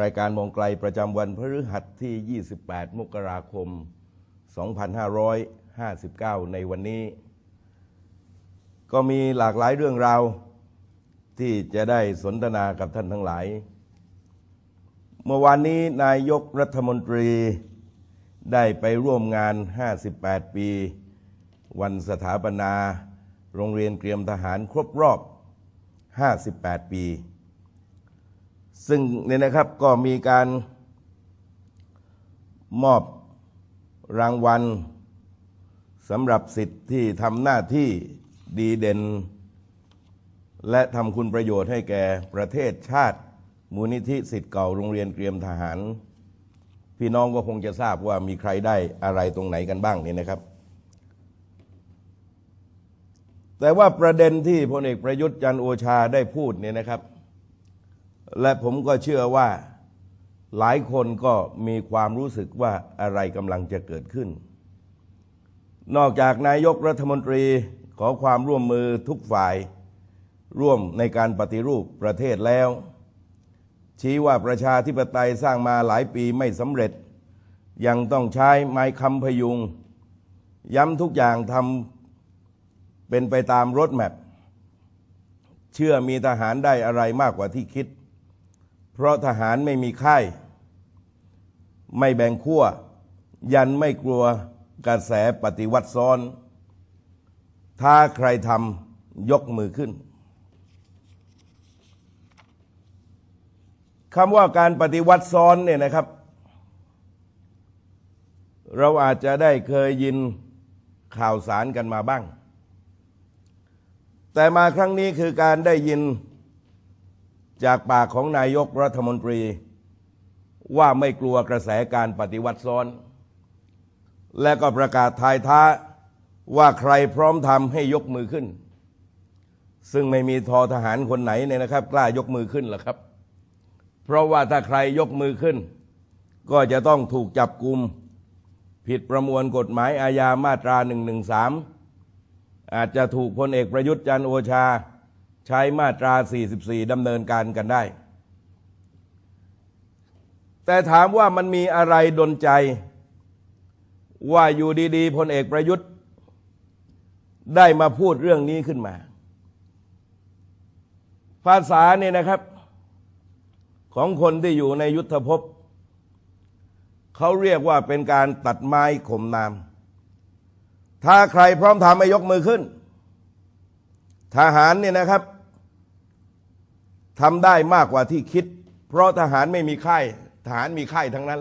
รายการมองไกลประจำวันพฤหัสที่ 28 มกราคม 2559 ในวันนี้ ก็มีหลากหลายเรื่องราว ที่จะได้สนทนากับท่านทั้งหลาย เมื่อวานนี้นายกรัฐมนตรีได้ไปร่วมงาน 58 ปี วันสถาปนา โรงเรียนเตรียมทหารครบรอบ 58 ปี ซึ่งเนี่ยนะครับก็มีการมอบรางวัลสำหรับสิทธิ์ที่ทำหน้าที่ดีเด่น และทำคุณประโยชน์ให้แก่ประเทศชาติ มูลนิธิสิทธิ์เก่าโรงเรียนเตรียมทหาร พี่น้องก็คงจะทราบว่ามีใครได้อะไรตรงไหนกันบ้างนี่นะครับ แต่ว่าประเด็นที่พลเอกประยุทธ์จันโอชาได้พูดเนี่ยนะครับ และผมก็เชื่อว่าหลายคนก็มีความรู้สึกว่าอะไรกำลังจะเกิดขึ้น นอกจากนายกรัฐมนตรีขอความร่วมมือทุกฝ่าย ร่วมในการปฏิรูปประเทศแล้ว ชี้ว่าประชาธิปไตยสร้างมาหลายปีไม่สำเร็จ ยังต้องใช้ไม้คำพยุง ย้ำทุกอย่างทำเป็นไปตามรถแมพเชื่อมีทหารได้อะไรมากกว่าที่คิด เพราะทหารไม่มีค่าย ไม่แบ่งขั้ว ยันไม่กลัวกระแสปฏิวัติซ้อน ถ้าใครทำยกมือขึ้นคำว่าการปฏิวัติซ้อนเนี่ยนะครับ เราอาจจะได้เคยยินข่าวสารกันมาบ้าง แต่มาครั้งนี้คือการได้ยิน จากปากของนายกรัฐมนตรี ว่าไม่กลัวกระแสการปฏิวัติซ้อน และก็ประกาศทายท้าว่าใครพร้อมทำให้ยกมือขึ้น ซึ่งไม่มีทอทหารคนไหนเนี่ยนะครับ กล้ายกมือขึ้นหรอกครับ เพราะว่าถ้าใครยกมือขึ้น ก็จะต้องถูกจับกลุ่มผิดประมวลกฎหมายอาญามาตรา 113 อาจจะถูกพลเอกประยุทธ์จันโอชา ใช้มาตรา 44ดำเนินการกันได้ แต่ถามว่ามันมีอะไรดนใจ ว่าอยู่ดีๆพลเอกประยุทธ์ ได้มาพูดเรื่องนี้ขึ้นมา ภาษาเนี่ยนะครับ ของคนที่อยู่ในยุทธภพเขาเรียกว่าเป็นการตัดไม้ข่มนาม ถ้าใครพร้อมทำให้ยกมือขึ้น ทหารเนี่ยนะครับ ทำได้มากกว่าที่คิด เพราะทหารไม่มีค่ายทหารมีค่ายทั้งนั้น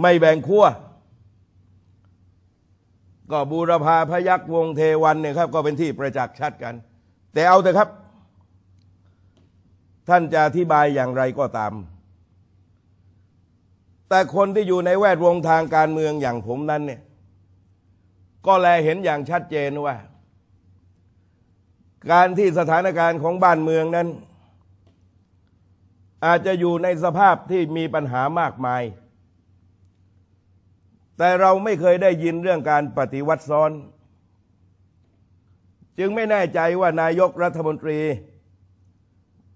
ไม่แบ่งขั้วก็บูรพาพยักวงเทวันเนี่ยครับ ก็เป็นที่ประจักษ์ชัดกัน แต่เอาเถอะครับ ท่านจะอธิบายอย่างไรก็ตาม แต่คนที่อยู่ในแวดวงทางการเมืองอย่างผมนั้นเนี่ยก็แลเห็นอย่างชัดเจนว่า การที่สถานการณ์ของบ้านเมืองนั้น อาจจะอยู่ในสภาพที่มีปัญหามากมาย แต่เราไม่เคยได้ยินเรื่องการปฏิวัติซ้อน จึงไม่แน่ใจว่านายกรัฐมนตรี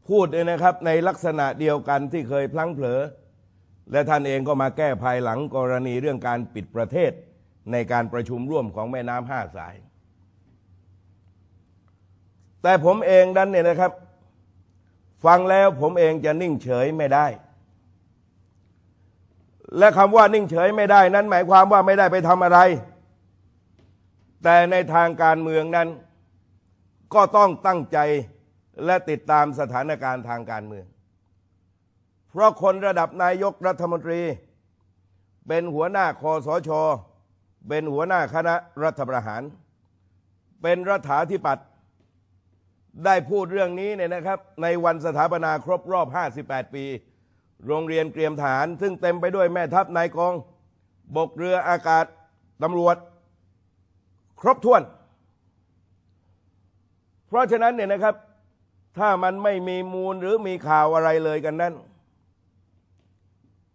พูดเลยนะครับในลักษณะเดียวกันที่เคยพลั้งเผลอ และท่านเองก็มาแก้ภายหลังกรณีเรื่องการปิดประเทศในการประชุมร่วมของแม่น้ำห้าสาย แต่ผมเองนั้นเนี่ยนะครับ ฟังแล้วผมเองจะนิ่งเฉยไม่ได้ และคำว่านิ่งเฉยไม่ได้ นั้นหมายความว่าไม่ได้ไปทำอะไร แต่ในทางการเมืองนั้น ก็ต้องตั้งใจและติดตามสถานการณ์ทางการเมือง เพราะคนระดับนายกรัฐมนตรี เป็นหัวหน้าคอสช เป็นหัวหน้าคณะรัฐประหาร เป็นรัฐาธิปัตย์ ได้พูดเรื่องนี้เนี่ยนะครับ ในวันสถาปนาครบรอบ 58 ปี โรงเรียนเตรียมทหารซึ่งเต็มไปด้วยแม่ทัพนายกอง บกเรืออากาศตำรวจ ครบถ้วน เพราะฉะนั้นเนี่ยนะครับ ถ้ามันไม่มีมูลหรือมีข่าวอะไรเลยกันนั้น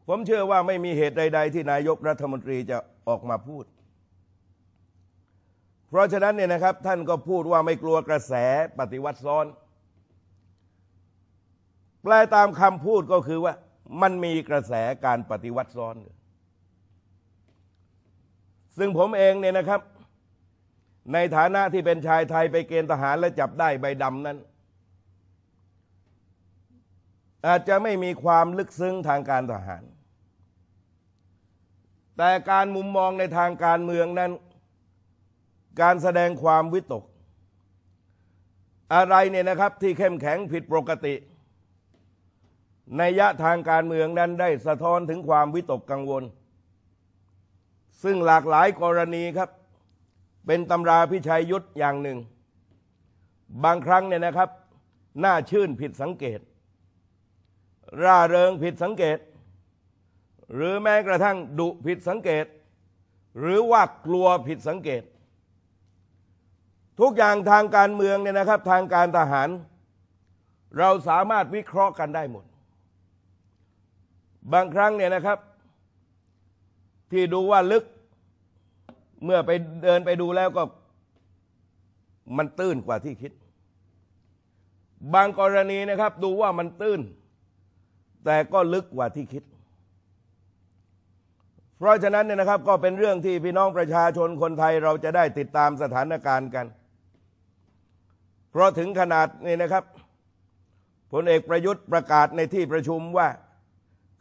ผมเชื่อว่าไม่มีเหตุใด ๆ ที่นายกรัฐมนตรีจะออกมาพูด เพราะฉะนั้นเนี่ยนะครับท่านก็พูดว่าไม่กลัวกระแสปฏิวัติซ้อน แปลตามคำพูดก็คือว่ามันมีกระแสการปฏิวัติซ้อน ซึ่งผมเองเนี่ยนะครับ ในฐานะที่เป็นชายไทยไปเกณฑ์ทหารและจับได้ใบดำนั้น อาจจะไม่มีความลึกซึ้งทางการทหาร แต่การมุมมองในทางการเมืองนั้น การแสดงความวิตก อะไรเนี่ยนะครับที่เข้มแข็งผิดปกติในยะทางการเมืองนั้นได้สะท้อนถึงความวิตกกังวล ซึ่งหลากหลายกรณีครับ เป็นตำราพิชัยยุทธอย่างหนึ่ง บางครั้งเนี่ยนะครับน่าชื่นผิดสังเกต ร่าเริงผิดสังเกต หรือแม้กระทั่งดุผิดสังเกต หรือว่ากลัวผิดสังเกต ทุกอย่างทางการเมืองเนี่ยนะครับ ทางการทหาร เราสามารถวิเคราะห์กันได้หมด บางครั้งเนี่ยนะครับ ที่ดูว่าลึก เมื่อไปเดินไปดูแล้วก็ มันตื้นกว่าที่คิด บางกรณีนะครับ ดูว่ามันตื้น แต่ก็ลึกกว่าที่คิด เพราะฉะนั้นเนี่ยนะครับ ก็เป็นเรื่องที่พี่น้องประชาชนคนไทยเราจะได้ติดตามสถานการณ์กัน เพราะถึงขนาดนี้นะครับพลเอกประยุทธ์ประกาศในที่ประชุมว่า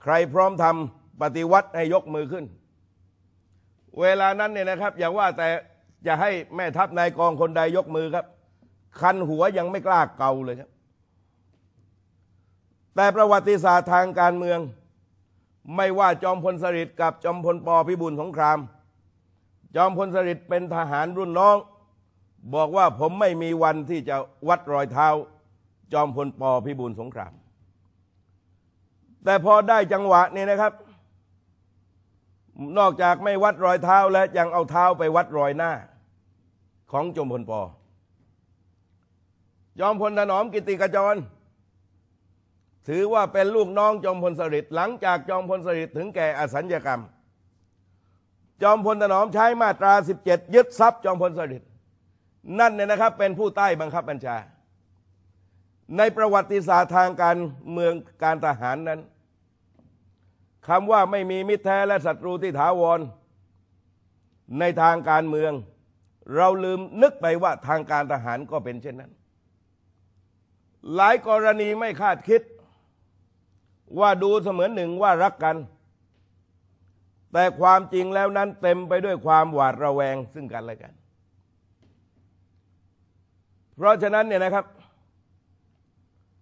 ใครพร้อมทำปฏิวัติให้ยกมือขึ้น เวลานั้นเนี่ยนะครับ อย่าว่าแต่จะให้แม่ทัพนายกองคนใดยกมือครับ คันหัวยังไม่กล้าเกาเลยครับ แต่ประวัติศาสตร์ทางการเมือง ไม่ว่าจอมพลสฤษดิ์กับจอมพลปพิบูลสงคราม จอมพลสฤษดิ์เป็นทหารรุ่นน้อง บอกว่าผมไม่มีวันที่จะวัดรอยเท้า จอมพลปพิบูลสงคราม แต่พอได้จังหวะนี้นะครับ นอกจากไม่วัดรอยเท้าแล้วยังเอาเท้าไปวัดรอยหน้า ของจอมพลปจอมพลถนอมกิติกจร ถือว่าเป็นลูกน้องจอมพลสฤษดิ์หลังจากจอมพลสฤษดิ์ถึงแก่อสัญญกรรม จอมพลถนอมใช้มาตรา 17 ยึดทรัพย์จอมพลสฤษดิ์ นั่นเนี่ยนะครับเป็นผู้ใต้บังคับบัญชา ในประวัติศาสตร์ทางการเมืองการทหารนั้นคำว่าไม่มีมิตรแท้และศัตรูที่ถาวร ในทางการเมือง เราลืมนึกไปว่าทางการทหารก็เป็นเช่นนั้น หลายกรณีไม่คาดคิด ว่าดูเสมือนหนึ่งว่ารักกัน แต่ความจริงแล้วนั้นเต็มไปด้วยความหวาดระแวงซึ่งกันและกัน เพราะฉะนั้นเนี่ยนะครับ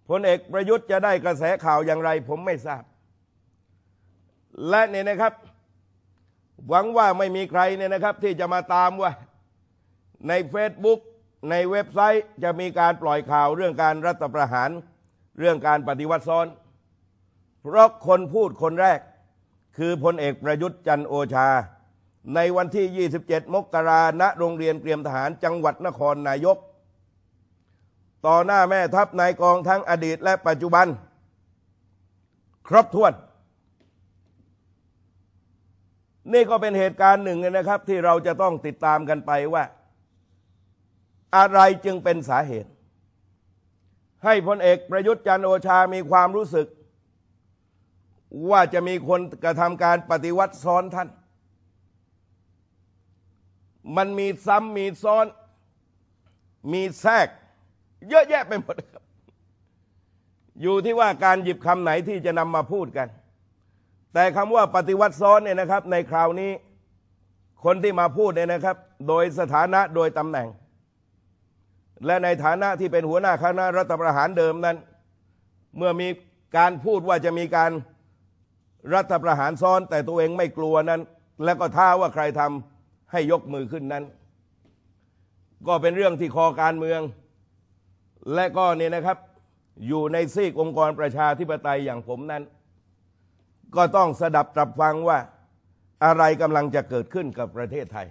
พลเอกประยุทธ์จะได้กระแสข่าวอย่างไร ผมไม่ทราบ และเนี่ยนะครับ หวังว่าไม่มีใครเนี่ยนะครับ ที่จะมาตามว่า ใน Facebook ในเว็บไซต์จะมีการปล่อยข่าวเรื่องการรัฐประหาร เรื่องการปฏิวัติซ้อน เพราะคนพูดคนแรก คือพลเอกประยุทธ์จันโอชา ในวันที่ 27 มกราณโรงเรียนเตรียมทหารจังหวัดนครนายก ต่อหน้าแม่ทัพนายกองทั้งอดีตและปัจจุบัน ครบถ้วน นี่ก็เป็นเหตุการณ์หนึ่งนะครับ ที่เราจะต้องติดตามกันไปว่า อะไรจึงเป็นสาเหตุ ให้พลเอกประยุทธ์จันโอชามีความรู้สึก ว่าจะมีคนกระทำการปฏิวัติซ้อนท่าน มันมีซ้ำมีซ้อน มีแทรก เยอะแยะไปหมดครับ อยู่ที่ว่าการหยิบคำไหนที่จะนำมาพูดกัน แต่คำว่าปฏิวัติซ้อนเนี่ยนะครับ ในคราวนี้คนที่มาพูดเนี่ยนะครับ โดยสถานะโดยตำแหน่ง และในฐานะที่เป็นหัวหน้าคณะรัฐประหารเดิมนั้น เมื่อมีการพูดว่าจะมีการรัฐประหารซ้อน แต่ตัวเองไม่กลัวนั้น แล้วก็ท้าว่าใครทำให้ยกมือขึ้นนั้น ก็เป็นเรื่องที่คอการเมือง และก็เนี่ยนะครับอยู่ในซีกองค์กรประชาธิปไตยอย่างผมนั้น ก็ต้องสดับตรับฟังว่าอะไรกำลังจะเกิดขึ้นกับประเทศไทย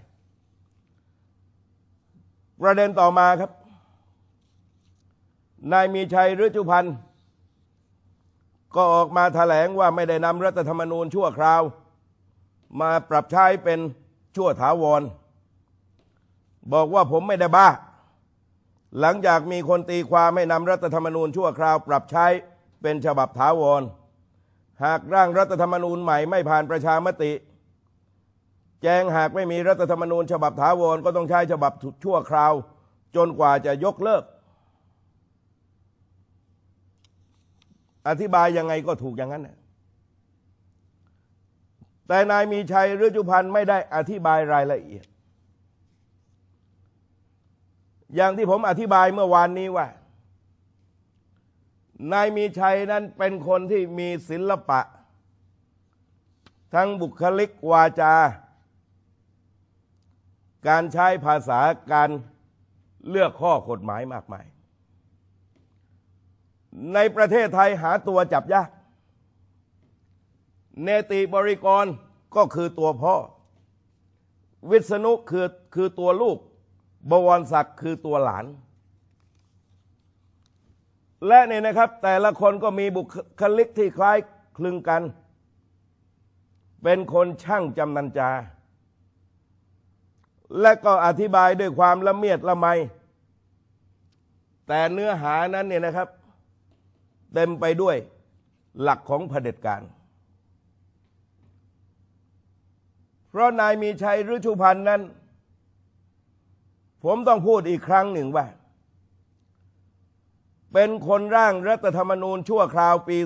ประเด็นต่อมาครับ นายมีชัยฤชุพันธ์ก็ออกมาถแถลงว่าไม่ได้นำรัฐธรรมนูญชั่วคราว มาปรับใช้เป็นชั่วถาวร บอกว่าผมไม่ได้บ้า หลังจากมีคนตีความให้นำรัฐธรรมนูญชั่วคราวปรับใช้เป็นฉบับถาวร หากร่างรัฐธรรมนูญใหม่ไม่ผ่านประชามติ แจ้งหากไม่มีรัฐธรรมนูญ ฉบับถาวรก็ต้องใช้ฉบับชั่วคราว จนกว่าจะยกเลิก อธิบายยังไงก็ถูกอย่างนั้นนะแต่นายมีชัยฤชุพันธ์ไม่ได้อธิบายรายละเอียด อย่างที่ผมอธิบายเมื่อวานนี้ว่า นายมีชัยนั้นเป็นคนที่มีศิลปะ ทั้งบุคลิกวาจา การใช้ภาษาการเลือกข้อกฎหมายมากมาย ในประเทศไทยหาตัวจับยาก เนติบริกรก็คือตัวพ่อ วิษณุคือคือตัวลูก บวรศักดิ์คือตัวหลาน และเนี่ยนะครับ แต่ละคนก็มีบุคลิกที่คล้ายคลึงกัน เป็นคนช่างจำนันจา และก็อธิบายด้วยความละเมียดละไม แต่เนื้อหานั้นเนี่ยนะครับ เต็มไปด้วยหลักของเผด็จการ เพราะนายมีชัยฤชุพันธ์นั้น ผมต้องพูดอีกครั้งหนึ่งว่า เป็นคนร่างรัฐธรรมนูญชั่วคราวปี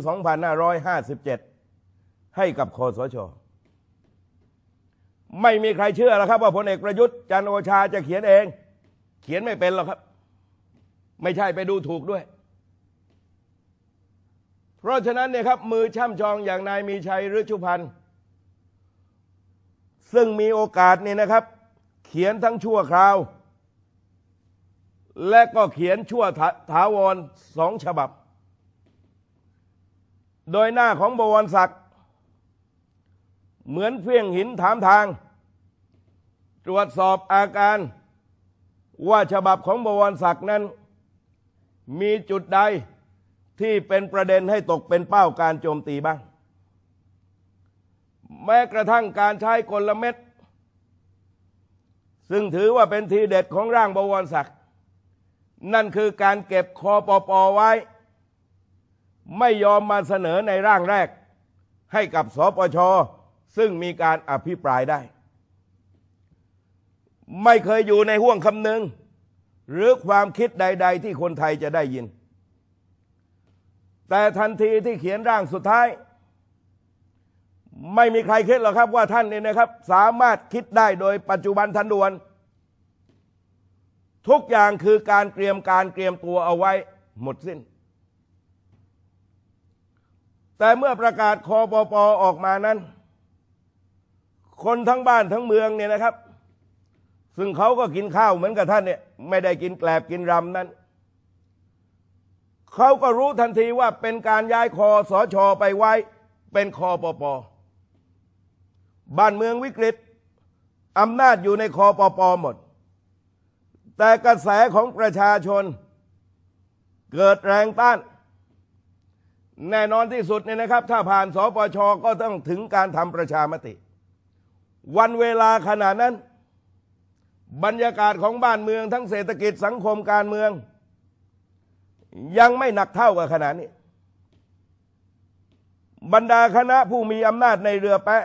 2557 ให้กับคอสช ไม่มีใครเชื่อแล้วครับ ว่าพลเอกประยุทธ์จันโอชาจะเขียนเอง เขียนไม่เป็นหรอกครับ ไม่ใช่ไปดูถูกด้วย เพราะฉะนั้นเนี่ยครับ มือช่ำชองอย่างนายมีชัยฤชุพันธ์ซึ่งมีโอกาสเนี่ยนะครับ เขียนทั้งชั่วคราว และก็เขียนชั่วถาถาวรสองฉบับ โดยหน้าของบวรศักดิ์เหมือนเฟี้ยงหินถามทาง ตรวจสอบอาการว่าฉบับของบวรศักดิ์นั้น มีจุดใดที่เป็นประเด็นให้ตกเป็นเป้าการโจมตีบ้าง แม้กระทั่งการใช้กลเม็ดซึ่งถือว่าเป็นทีเด็ดของร่างบวรศักดิ์ นั่นคือการเก็บคอปปอไว้ ไม่ยอมมาเสนอในร่างแรก ให้กับสปช ซึ่งมีการอภิปรายได้ ไม่เคยอยู่ในห่วงคำนึง หรือความคิดใด ๆ ที่คนไทยจะได้ยิน แต่ทันทีที่เขียนร่างสุดท้าย ไม่มีใครคิดหรอกครับว่าท่านเนี่ยนะครับ สามารถคิดได้โดยปัจจุบันทันด่วน ทุกอย่างคือการเตรียมการเตรียมตัวเอาไว้หมดสิ้น แต่เมื่อประกาศคอปปออกมานั้น คนทั้งบ้านทั้งเมืองเนี่ยนะครับ ซึ่งเขาก็กินข้าวเหมือนกับท่านเนี่ยไม่ได้กินแกลบกินรำนั้น เขาก็รู้ทันทีว่าเป็นการย้ายคอสอชอไปไว้ เป็นคอปปบ้านเมืองวิกฤตอำนาจอยู่ในคอปปหมด แต่กระแสของประชาชน เกิดแรงต้าน แน่นอนที่สุดเนี่ยนะครับ ถ้าผ่านสปชก็ต้องถึงการทำประชามติ วันเวลาขณะนั้น บรรยากาศของบ้านเมืองทั้งเศรษฐกิจสังคมการเมือง ยังไม่หนักเท่ากับขณะนี้ บรรดาคณะผู้มีอำนาจในเรือแปะ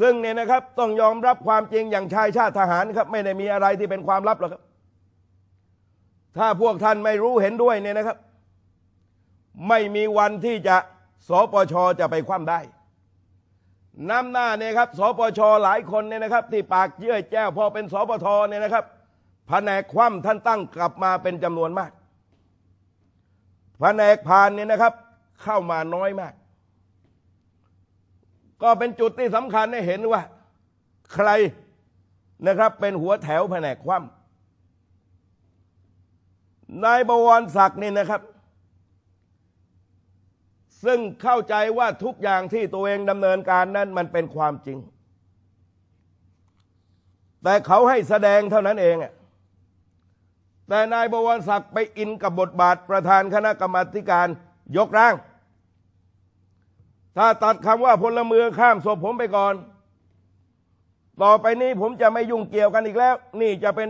ซึ่งเนี่ยนะครับต้องยอมรับความจริงอย่างชายชาติทหารครับ ไม่ได้มีอะไรที่เป็นความลับหรอกครับ ถ้าพวกท่านไม่รู้เห็นด้วยเนี่ยนะครับ ไม่มีวันที่จะสปชจะไปคว่ำได้น้ำหน้าเนี่ยครับสปชหลายคนเนี่ยนะครับ ที่ปากเยื่อแจ้วพอเป็นสปทเนี่ยนะครับแผนกคว่ำท่านตั้งกลับมาเป็นจำนวนมากแผนกผ่านเนี่ยนะครับ เข้ามาน้อยมาก ก็เป็นจุดที่สำคัญให้เห็นว่า ใครนะครับ เป็นหัวแถวแผนกคว่ำนายบวรศักดิ์นี่นะครับ ซึ่งเข้าใจว่าทุกอย่างที่ตัวเองดำเนินการนั้นมันเป็นความจริง แต่เขาให้แสดงเท่านั้นเองอะแต่นายบวรศักดิ์ไปอินกับบทบาทประธานคณะกรรมาการยกร่าง ถ้าตัดคำว่าพลเมืองข้ามศพผมไปก่อน ต่อไปนี้ผมจะไม่ยุ่งเกี่ยวกันอีกแล้ว นี่จะเป็น